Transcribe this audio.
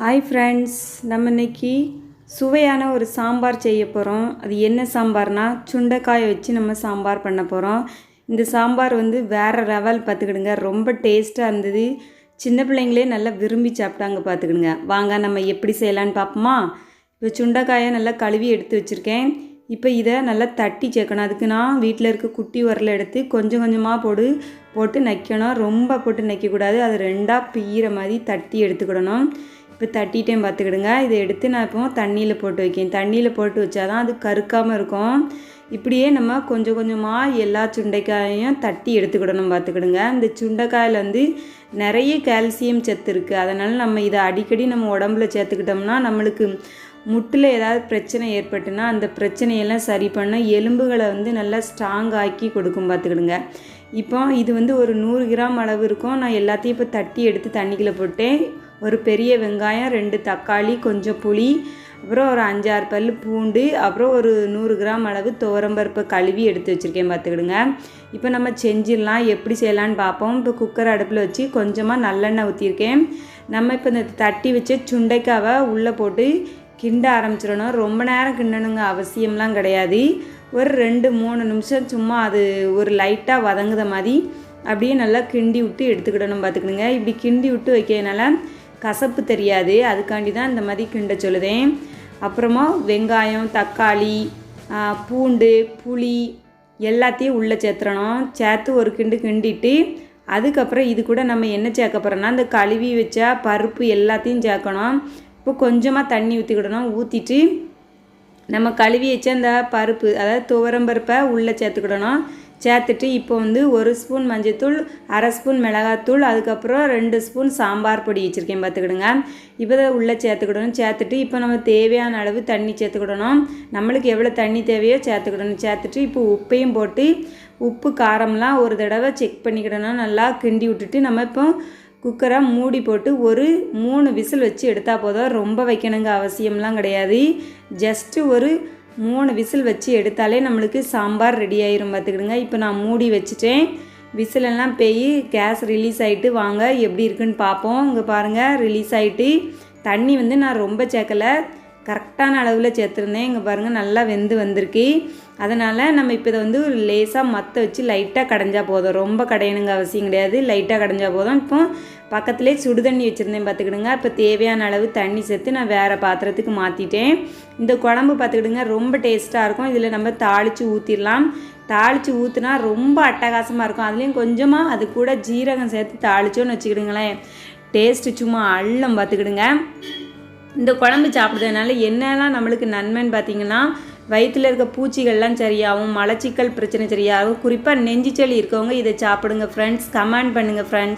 Hi friends நம்ம இன்றைக்கி சுவையான ஒரு சாம்பார் செய்ய போகிறோம் அது என்ன சாம்பார்னால் சுண்டைக்காயை வச்சு நம்ம சாம்பார் பண்ண போகிறோம் இந்த சாம்பார் வந்து வேறு லெவல் பார்த்துக்கிடுங்க. ரொம்ப டேஸ்ட்டாக இருந்தது. சின்ன பிள்ளைங்களே நல்லா விரும்பி சாப்பிட்டாங்க பார்த்துக்கிடுங்க. வாங்க நம்ம எப்படி செய்யலான்னு பார்ப்போமா? இப்போ சுண்டைக்காயை நல்லா கழுவி எடுத்து வச்சுருக்கேன். இப்போ இதை நல்லா தட்டி சேர்க்கணும். அதுக்கு நான் வீட்டில் இருக்க குட்டி உரலை எடுத்து கொஞ்சம் கொஞ்சமாக போடு போட்டு நைக்கணும். ரொம்ப போட்டு நைக்கக்கூடாது. அது ரெண்டாக பீகிற மாதிரி தட்டி எடுத்துக்கிடணும். இப்போ தட்டிட்டேன் பார்த்துக்கிடுங்க இதை எடுத்து நான் இப்போ தண்ணியில் போட்டு வைக்கேன். தண்ணியில் போட்டு வச்சாதான் அது கருக்காமல் இருக்கும். இப்படியே நம்ம கொஞ்சம் கொஞ்சமாக எல்லா சுண்டைக்காயையும் தட்டி எடுத்துக்கிடணும் பார்த்துக்கிடுங்க இந்த சுண்டைக்காயில் வந்து நிறைய கால்சியம் சத்து இருக்குது அதனால் நம்ம இதை அடிக்கடி நம்ம உடம்புல சேர்த்துக்கிட்டோம்னா நம்மளுக்கு முட்டில் ஏதாவது பிரச்சனை ஏற்பட்டுனா அந்த பிரச்சனையெல்லாம் சரி பண்ண எலும்புகளை வந்து நல்லா ஸ்ட்ராங் ஆக்கி கொடுக்கும் பார்த்துக்கிடுங்க. இப்போ இது வந்து ஒரு நூறு கிராம் அளவு இருக்கும். நான் எல்லாத்தையும் இப்போ தட்டி எடுத்து தண்ணிக்குள்ளே போட்டேன். ஒரு பெரிய வெங்காயம் ரெண்டு தக்காளி கொஞ்சம் புளி அப்புறம் ஒரு அஞ்சாறு பல் பூண்டு அப்புறம் ஒரு நூறு கிராம் அளவு துவரம்பருப்பை கழுவி எடுத்து வச்சுருக்கேன் பார்த்துக்கிடுங்க. இப்போ நம்ம செஞ்சிடலாம். எப்படி செய்யலான்னு பார்ப்போம். இப்போ குக்கர் அடுப்பில் வச்சு கொஞ்சமாக நல்லெண்ணெய் ஊற்றிருக்கேன் நம்ம இப்போ இந்த தட்டி வச்ச சுண்டைக்காவை உள்ளே போட்டு கிண்ட ஆரம்பிச்சிடணும். ரொம்ப நேரம் கிண்டணுங்க அவசியம்லாம் கிடையாது. ஒரு ரெண்டு மூணு நிமிஷம் சும்மா அது ஒரு லைட்டாக வதங்குத மாதிரி அப்படியே நல்லா கிண்டி விட்டு எடுத்துக்கிடணும் பார்த்துக்கணுங்க இப்படி கிண்டி விட்டு வைக்கிறதுனால கசப்பு தெரியாது. அதுக்காண்டி தான் இந்த மாதிரி கிண்ட சொல்லுதேன். அப்புறமா வெங்காயம் தக்காளி பூண்டு புளி எல்லாத்தையும் உள்ளே சேர்த்துறணும் சேர்த்து ஒரு கிண்டு கிண்டிட்டு அதுக்கப்புறம் இது கூட நம்ம என்ன சேர்க்க போகிறோம்னா அந்த கழுவி வச்சா பருப்பு எல்லாத்தையும் சேர்க்கணும். இப்போ கொஞ்சமாக தண்ணி ஊற்றிக்கிடணும் ஊற்றிட்டு நம்ம கழுவி வச்ச அந்த பருப்பு அதாவது துவரம் பருப்பை உள்ளே சேர்த்துக்கிடணும். சேர்த்துட்டு இப்போ வந்து ஒரு ஸ்பூன் மஞ்சள்தூள் அரை ஸ்பூன் மிளகாத்தூள் அதுக்கப்புறம் ரெண்டு ஸ்பூன் சாம்பார் பொடி வச்சுருக்கேன் பார்த்துக்கிடுங்க. இப்போ தான் உள்ளே சேர்த்துக்கிடணும். சேர்த்துட்டு இப்போ நம்ம தேவையான அளவு தண்ணி சேர்த்துக்கிடணும். நம்மளுக்கு எவ்வளோ தண்ணி தேவையோ சேர்த்துக்கிடணும். சேர்த்துட்டு இப்போ உப்பையும் போட்டு உப்பு காரம்லாம் ஒரு தடவை செக் பண்ணிக்கிடணும். நல்லா கிண்டி விட்டுட்டு நம்ம இப்போ குக்கரை மூடி போட்டு ஒரு மூணு விசில் வச்சு எடுத்தால் போதும். ரொம்ப வைக்கணுங்க அவசியம்லாம் கிடையாது. ஜஸ்ட்டு ஒரு மூணு விசில் வச்சு எடுத்தாலே நம்மளுக்கு சாம்பார் ரெடி ஆயிரும் பார்த்துக்கிடுங்க. இப்போ நான் மூடி வச்சுட்டேன். விசிலெல்லாம் போய் கேஸ் ரிலீஸ் ஆகிட்டு வாங்க எப்படி இருக்குன்னு பார்ப்போம். இங்கே பாருங்கள் ரிலீஸ் ஆகிட்டு தண்ணி வந்து நான் ரொம்ப சேர்க்கலை. கரெக்டான அளவில் சேர்த்துருந்தேன். இங்கே பாருங்கள் நல்லா வெந்து வந்திருக்கு. அதனால் நம்ம இப்போ இதை வந்து ஒரு லேசாக மற்ற வச்சு லைட்டாக கடைஞ்சா போதும். ரொம்ப கடையணுங்க அவசியம் கிடையாது. லைட்டாக கடைஞ்சா போதும். இப்போ பக்கத்துலேயே சுடு தண்ணி வச்சுருந்தேன் பார்த்துக்கிடுங்க இப்போ தேவையான அளவு தண்ணி சேர்த்து நான் வேறு பாத்திரத்துக்கு மாற்றிட்டேன் இந்த குழம்பு பார்த்துக்கிடுங்க ரொம்ப டேஸ்ட்டாக இருக்கும். இதில் நம்ம தாளித்து ஊற்றிடலாம் தாளித்து ஊற்றுனா ரொம்ப அட்டகாசமாக இருக்கும். அதுலேயும் கொஞ்சமாக அது கூட ஜீரகம் சேர்த்து தாளிச்சோன்னு வச்சுக்கிடுங்களேன். டேஸ்ட்டு சும்மா அள்ளம் பார்த்துக்கிடுங்க இந்த குழம்பு சாப்பிட்றதுனால என்னெல்லாம் நம்மளுக்கு நன்மைன்னு பார்த்தீங்கன்னா வயிற்றில் இருக்க பூச்சிகள்லாம் சரியாகும் மலச்சிக்கல் பிரச்சனை சரியாகும். குறிப்பாக நெஞ்சு சளி இருக்கவங்க இதை சாப்பிடுங்க ஃப்ரெண்ட்ஸ் கமெண்ட் பண்ணுங்கள் ஃப்ரெண்ட்ஸ்